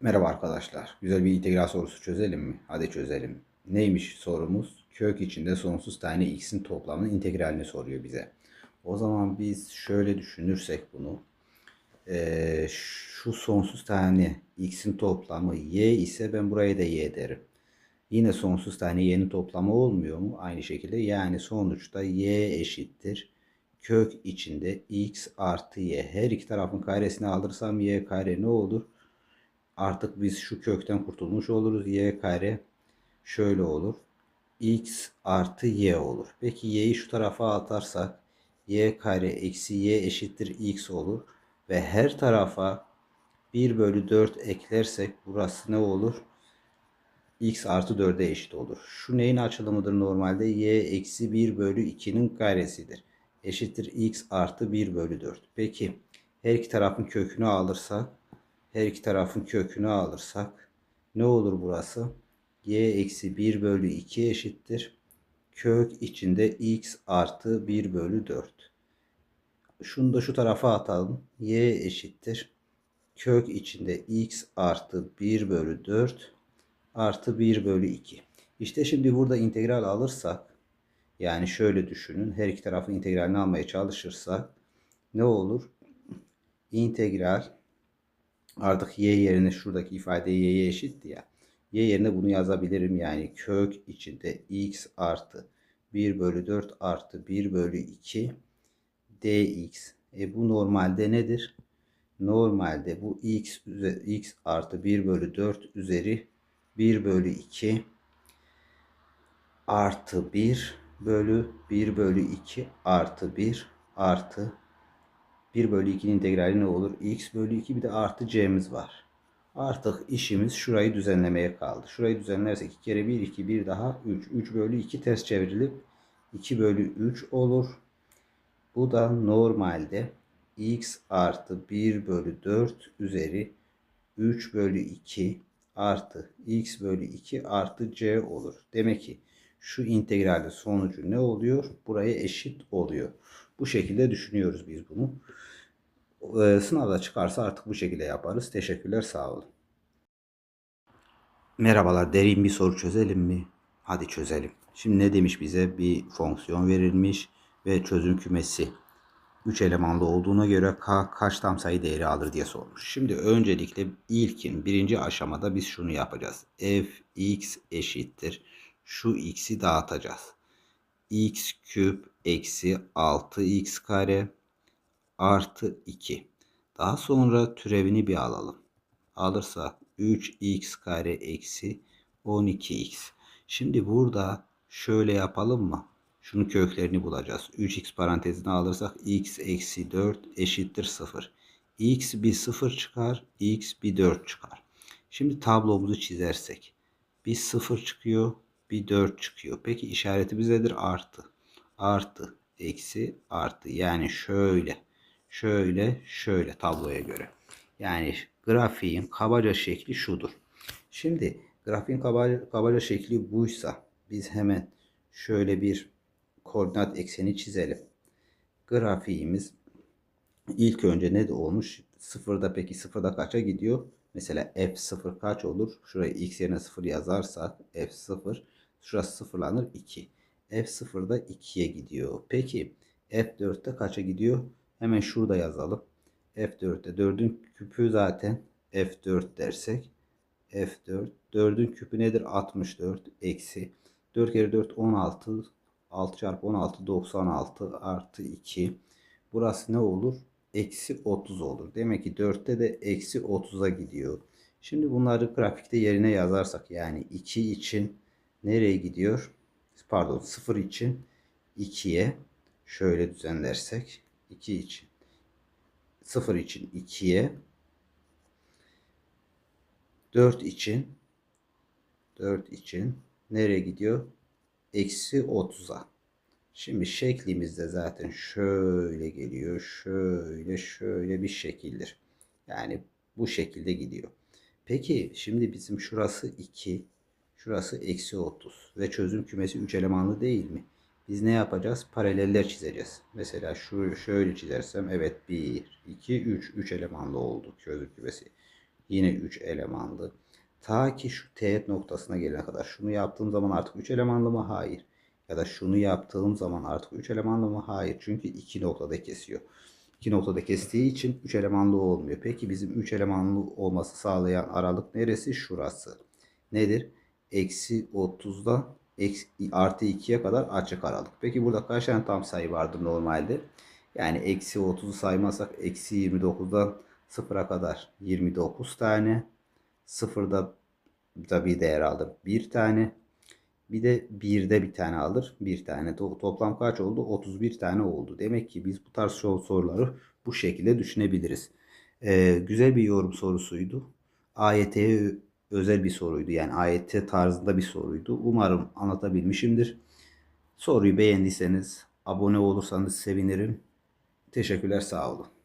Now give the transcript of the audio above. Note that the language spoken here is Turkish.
Merhaba arkadaşlar. Güzel bir integral sorusu çözelim mi? Hadi çözelim. Neymiş sorumuz? Kök içinde sonsuz tane x'in toplamının integralini soruyor bize. O zaman biz şöyle düşünürsek bunu. Ee, şu sonsuz tane x'in toplamı y ise ben buraya da y derim. Yine sonsuz tane y'nin toplamı olmuyor mu? Aynı şekilde yani sonuçta y eşittir. Kök içinde x artı y. Her iki tarafın karesini alırsam y kare ne olur? Artık biz şu kökten kurtulmuş oluruz. Y kare şöyle olur. X artı Y olur. Peki Y'yi şu tarafa atarsak Y kare eksi Y eşittir X olur. Ve her tarafa 1 bölü 4 eklersek burası ne olur? X artı 4'e eşit olur. Şu neyin açılımıdır normalde? Y eksi 1 bölü 2'nin karesidir. Eşittir X artı 1 bölü 4. Peki her iki tarafın kökünü alırsak her iki tarafın kökünü alırsak ne olur burası? y eksi 1 bölü 2 eşittir. Kök içinde x artı 1 bölü 4. Şunu da şu tarafa atalım. y eşittir. Kök içinde x artı 1 bölü 4 artı 1 bölü 2. İşte şimdi burada integral alırsak yani şöyle düşünün. Her iki tarafın integralini almaya çalışırsak ne olur? İntegral artık y yerine şuradaki ifade y'ye eşitti ya. Y yerine bunu yazabilirim yani kök içinde x artı 1 bölü 4 artı 1 bölü 2 dx. E bu normalde nedir? Normalde bu x, x artı 1 bölü 4 üzeri 1 bölü 2 artı 1 bölü 1 bölü 2 artı 1 artı 1 bölü 2'nin integrali ne olur? x bölü 2 bir de artı c'miz var. Artık işimiz şurayı düzenlemeye kaldı. Şurayı düzenlersek 2 kere 1 2 1 daha 3. 3 bölü 2 ters çevrilip 2 bölü 3 olur. Bu da normalde x artı 1 bölü 4 üzeri 3 bölü 2 artı x bölü 2 artı c olur. Demek ki şu integralde sonucu ne oluyor? Buraya eşit oluyor. Bu şekilde düşünüyoruz biz bunu. Ee, sınavda çıkarsa artık bu şekilde yaparız. Teşekkürler sağ olun. Merhabalar derin bir soru çözelim mi? Hadi çözelim. Şimdi ne demiş bize? Bir fonksiyon verilmiş ve çözüm kümesi 3 elemanlı olduğuna göre k kaç tam sayı değeri alır diye sormuş. Şimdi öncelikle ilkin birinci aşamada biz şunu yapacağız. f x eşittir. Şu x'i dağıtacağız. X küp eksi 6x kare artı 2. Daha sonra türevini bir alalım. Alırsak 3x kare eksi 12x. Şimdi burada şöyle yapalım mı? Şunun köklerini bulacağız. 3x parantezine alırsak x eksi 4 eşittir 0. x bir 0 çıkar. x bir 4 çıkar. Şimdi tablomuzu çizersek. Bir 0 çıkıyor. Bir 4 çıkıyor. Peki işaretimiz nedir? Artı. Artı. Eksi. Artı. Yani şöyle. Şöyle. Şöyle tabloya göre. Yani grafiğin kabaca şekli şudur. Şimdi grafiğin kabaca, kabaca şekli buysa biz hemen şöyle bir koordinat ekseni çizelim. Grafiğimiz ilk önce ne de olmuş? Sıfırda peki sıfırda kaça gidiyor? Mesela f0 kaç olur? Şuraya x yerine 0 yazarsak f0 şurası sıfırlanır 2. f0'da 2'ye gidiyor. Peki f4'te kaça gidiyor? Hemen şurada yazalım. f4'te 4'ün küpü zaten f4 dersek f4 4'ün küpü nedir? 64 eksi 4 kere 4 16 6 çarpı 16 96 artı 2. Burası ne olur? Eksi 30 olur. Demek ki 4'te de eksi 30'a gidiyor. Şimdi bunları grafikte yerine yazarsak yani 2 için nereye gidiyor? Pardon 0 için 2'ye şöyle düzenlersek 2 için 0 için 2'ye 4 için 4 için nereye gidiyor? eksi 30'a. Şimdi şeklimizde zaten şöyle geliyor. Şöyle şöyle bir şekildir. Yani bu şekilde gidiyor. Peki şimdi bizim şurası 2. Şurası eksi 30. Ve çözüm kümesi 3 elemanlı değil mi? Biz ne yapacağız? Paraleller çizeceğiz. Mesela şu şöyle çizersem evet 1, 2, 3. 3 elemanlı oldu çözüm kümesi. Yine 3 elemanlı. Ta ki şu teğet noktasına gelene kadar. Şunu yaptığım zaman artık 3 elemanlı mı? Hayır. Ya da şunu yaptığım zaman artık 3 elemanlı mı? Hayır. Çünkü 2 noktada kesiyor. 2 noktada kestiği için 3 elemanlı olmuyor. Peki bizim 3 elemanlı olması sağlayan aralık neresi? Şurası. Nedir? Eksi 30'dan eksi, artı 2'ye kadar açık aralık. Peki burada kaç tane tam sayı vardır normalde? Yani eksi 30'u saymazsak eksi 29'dan 0'a kadar 29 tane. Sıfırda da bir değer alır. Bir tane. Bir de birde bir tane alır. Bir tane. To- Toplam kaç oldu? 31 tane oldu. Demek ki biz bu tarz sor- soruları bu şekilde düşünebiliriz. Ee, güzel bir yorum sorusuydu. AYT'ye özel bir soruydu. Yani AYT tarzında bir soruydu. Umarım anlatabilmişimdir. Soruyu beğendiyseniz abone olursanız sevinirim. Teşekkürler sağ olun.